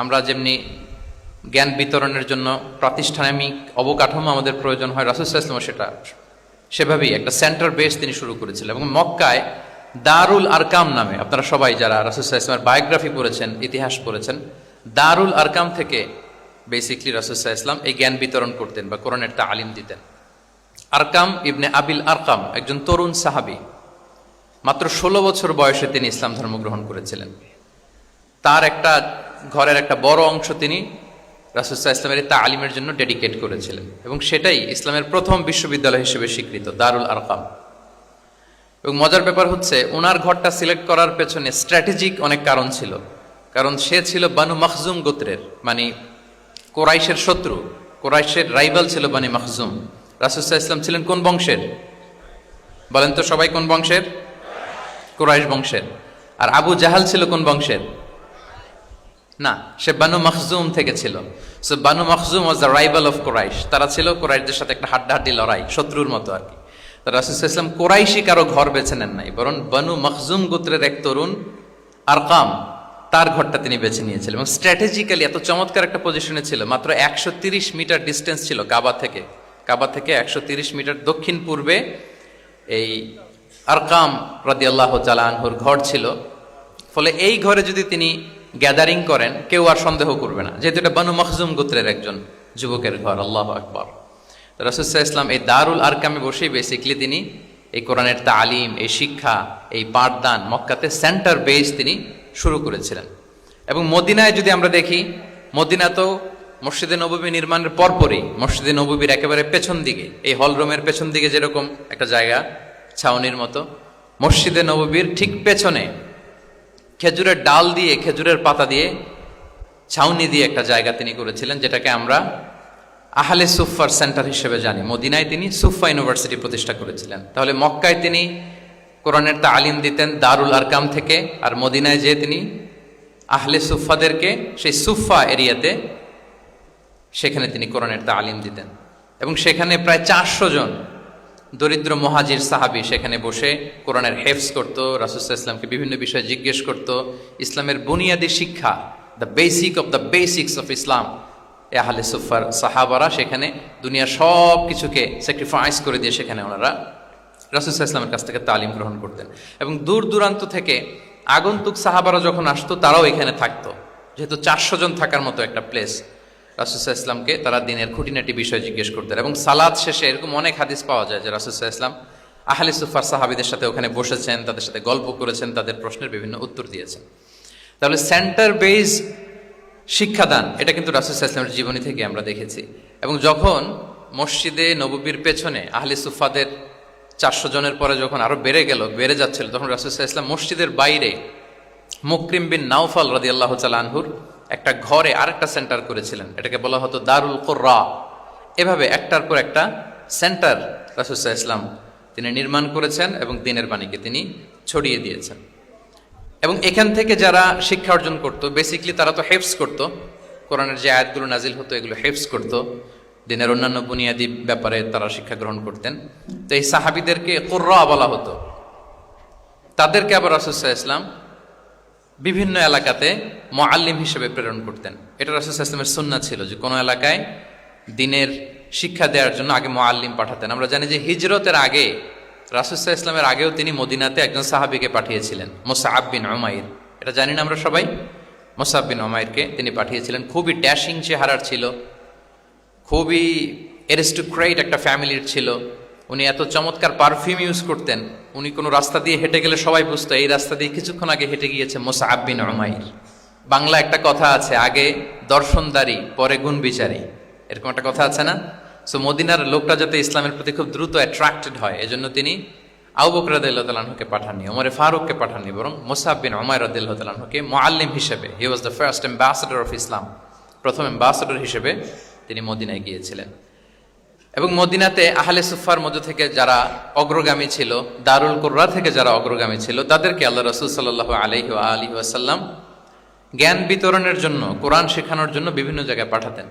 আমরা যেমনি জ্ঞান বিতরণের জন্য প্রাতিষ্ঠানিক অবকাঠামো আমাদের প্রয়োজন হয় রাসুসাল্লাম সেটা সেভাবেই একটা সেন্টার বেস তিনি শুরু করেছিলেন এবং মক্কায় দারুল আরকাম নামে, আপনারা সবাই যারা রাসুসাল্লামের বায়োগ্রাফি পড়েছেন, ইতিহাস পড়েছেন, দারুল আরকাম থেকে বেসিকলি রাসুসাহ ইসলাম এই জ্ঞান বিতরণ করতেন বা কোরআনের তালিম দিতেন। আরকাম ইবনে আবিল আরকাম, একজন তরুণ সাহাবি, মাত্র ষোলো বছর বয়সে তিনি ইসলাম ধর্ম গ্রহণ করেছিলেন। তার একটা ঘরের একটা বড় অংশ তিনি রাসুসাহ ইসলামের তালিমের জন্য ডেডিকেট করেছিলেন এবং সেটাই ইসলামের প্রথম বিশ্ববিদ্যালয় হিসেবে স্বীকৃত, দারুল আরকাম। এবং মজার ব্যাপার হচ্ছে, ওনার ঘরটা সিলেক্ট করার পেছনে স্ট্র্যাটেজিক অনেক কারণ ছিল। কারণ সে ছিল বানু মখজুম গোত্রের মানে কোরাইশের শত্রু। কোরাইশের রাইভাল ছিল বানি মখজুম। রাসুসাহ ইসলাম ছিলেন কোন বংশের? বলেন তো সবাই কোন বংশের? কোরাইশ বংশের। আর আবু জাহাল ছিল কোন বংশের? না, সে বানু মখজুম থেকে ছিল। So Banu Makhzum was the rival of Quraysh. তারা ছিল কোরাইশদের সাথে একটা হাড্ডাহাড্ডি লড়াই, শত্রুর মতো আর কি। রাসুল ইসলাম কোরাইশি কারও ঘর বেছে নেন নাই, বরং বানু মখজুম গোত্রের এক তরুণ, আরকাম, তার ঘরটা তিনি বেছে নিয়েছিলেন। এবং স্ট্র্যাটেজিক্যালি এত চমৎকার একটা পজিশনে ছিল, মাত্র একশো তিরিশ মিটার ডিস্টেন্স ছিল কাবা থেকে। কাবা থেকে একশো তিরিশ মিটার দক্ষিণ পূর্বে এই আরকাম রাদি আল্লাহ আনহুর ঘর ছিল। ফলে এই ঘরে যদি তিনি গ্যাদারিং করেন, কেউ আর সন্দেহ করবে না। যেহেতু এটা বানু মখজুম গোত্রের একজন যুবকের ঘর, আল্লাহ আকবর। রসুল্লাহ ইসলাম এই দারুল আরকামে বসেই বেসিকলি তিনি এই কোরআনের তালিম, এই শিক্ষা, এই পাঠদান মক্কাতে সেন্টার বেস তিনি শুরু করেছিলেন। এবং মদিনায় যদি আমরা দেখি মদিনা তো মসজিদে নবী নির্মাণের পরপরই মসজিদে নবীর একেবারে পেছন দিকে, এই হল রুমের পেছন দিকে যেরকম একটা জায়গা, ছাউনির মতো, মসজিদে নবীর ঠিক পেছনে খেজুরের ডাল দিয়ে, খেজুরের পাতা দিয়ে ছাউনি দিয়ে একটা জায়গা তিনি করেছিলেন, যেটাকে আমরা আহলে সুফার সেন্টার হিসেবে জানি। মদিনায় তিনি সুফা ইউনিভার্সিটি প্রতিষ্ঠা করেছিলেন। তাহলে মক্কায় তিনি কোরআনের তালিম দিতেন দারুল আরকাম থেকে, আর মদিনায় যেয়ে তিনি আহলে সুফাদেরকে সেই সুফা এরিয়াতে সেখানে তিনি কোরআনের তালিম দিতেন। এবং সেখানে প্রায় চারশো জন দরিদ্র মহাজির সাহাবি সেখানে বসে কোরআনের হেফস করত রাসুসাহ ইসলামকে বিভিন্ন বিষয়ে জিজ্ঞেস করত, ইসলামের বুনিয়াদী শিক্ষা the basic of the basics of Islam এ আহলে সুফার সাহাবারা সেখানে দুনিয়ার সব কিছুকে স্যাক্রিফাইস করে দিয়ে সেখানে ওনারা রাসুসাহ ইসলামের কাছ থেকে তালিম গ্রহণ করতেন। এবং দূর দূরান্ত থেকে আগন্তুক সাহাবারা যখন আসতো, তারাও এখানে থাকতো। যেহেতু চারশো জন থাকার মতো একটা প্লেস রাসুসাহ ইসলামকে তারা দিনের খুঁটিনাটি বিষয় জিজ্ঞেস করতেন এবং সালাদ শেষে এরকম অনেক হাদিস পাওয়া যায় যে রাসুসাহ ইসলাম আহলে সুফার সাহাবিদের সাথে ওখানে বসেছেন, তাদের সাথে গল্প করেছেন, তাদের প্রশ্নের বিভিন্ন উত্তর দিয়েছেন। তাহলে সেন্টার বেজ শিক্ষাদান, এটা কিন্তু রাসুসাহ ইসলামের জীবনী থেকে আমরা দেখেছি। এবং যখন মসজিদে নববীর পেছনে আহলে সুফাদের চারশো জনের পরে যখন আরও বেড়ে গেল, বেড়ে যাচ্ছিল, তখন রাসুসাহ ইসলাম মসজিদের বাইরে মুকরিম বিন নাউফাল রাদি আল্লাহ আনহুর একটা ঘরে আরেকটা সেন্টার করেছিলেন। এটাকে বলা হতো দারুল কোর্রা। এভাবে একটার পর একটা সেন্টার রাসুসাহ ইসলাম তিনি নির্মাণ করেছেন এবং দিনের বাণীকে তিনি ছড়িয়ে দিয়েছেন। এবং এখান থেকে যারা শিক্ষা অর্জন করত বেসিকলি তারা তো হেফস করত। কোরআনের যে আয়াতগুলো নাজিল হতো, এগুলো হেফস করত। দিনের অন্যান্য বুনিয়াদী ব্যাপারে তারা শিক্ষা গ্রহণ করতেন। তো এই সাহাবিদেরকে কোর্রা বলা হতো। তাদেরকে আবার রাসুসাহ ইসলাম বিভিন্ন এলাকাতে মোয়াল্লিম হিসেবে প্রেরণ করতেন। এটা রাসুল ইসলামের সুন্না ছিল যে কোনো এলাকায় দিনের শিক্ষা দেওয়ার জন্য আগে মোয়াল্লিম পাঠাতেন। আমরা জানি যে হিজরতের আগে রাসুসাহ ইসলামের আগেও তিনি মদিনাতে একজন সাহাবিকে পাঠিয়েছিলেন মোসাহাব বিন ওমাইর এটা জানি না আমরা সবাই? মোসাহাব বিন ওমাইরকে তিনি পাঠিয়েছিলেন। খুবই ড্যাশিং চেহারার ছিল, খুবই এরিস্টোক্রেট একটা ফ্যামিলির ছিল। উনি এত চমৎকার পারফিউম ইউজ করতেন, উনি কোনো রাস্তা দিয়ে হেঁটে গেলে সবাই বুঝতো, এই রাস্তা দিয়ে কিছুক্ষণ আগে হেঁটে গিয়েছে মোসা আব্বিন রমাইর বাংলা একটা কথা আছে, আগে দর্শনদারি, পরে গুণ বিচারী। এরকম একটা কথা আছে না? সো মদিনার লোকটা যাতে ইসলামের প্রতি খুব দ্রুত অ্যাট্রাক্টেড হয়, এজন্য তিনি আউ বকর রাদিল্লাহকে পাঠাননি, ওমরে ফারুককে পাঠাননি, বরং মোসাব্বিন ওমায় রাদিল্লাহকে মোয়াল্লিম হিসেবে he was the first ambassador of Islam প্রথম অ্যাম্বাসেডর হিসেবে তিনি মদিনায় গিয়েছিলেন। এবং মদিনাতে আহলে সুফার মধ্য থেকে যারা অগ্রগামী ছিল, দারুল কোর্রা থেকে যারা অগ্রগামী ছিল, তাদেরকে আল্লাহ রসুল সাল্লাহ আলহি আলহি আসাল্লাম জ্ঞান বিতরণের জন্য, কোরআন শেখানোর জন্য বিভিন্ন জায়গায় পাঠাতেন।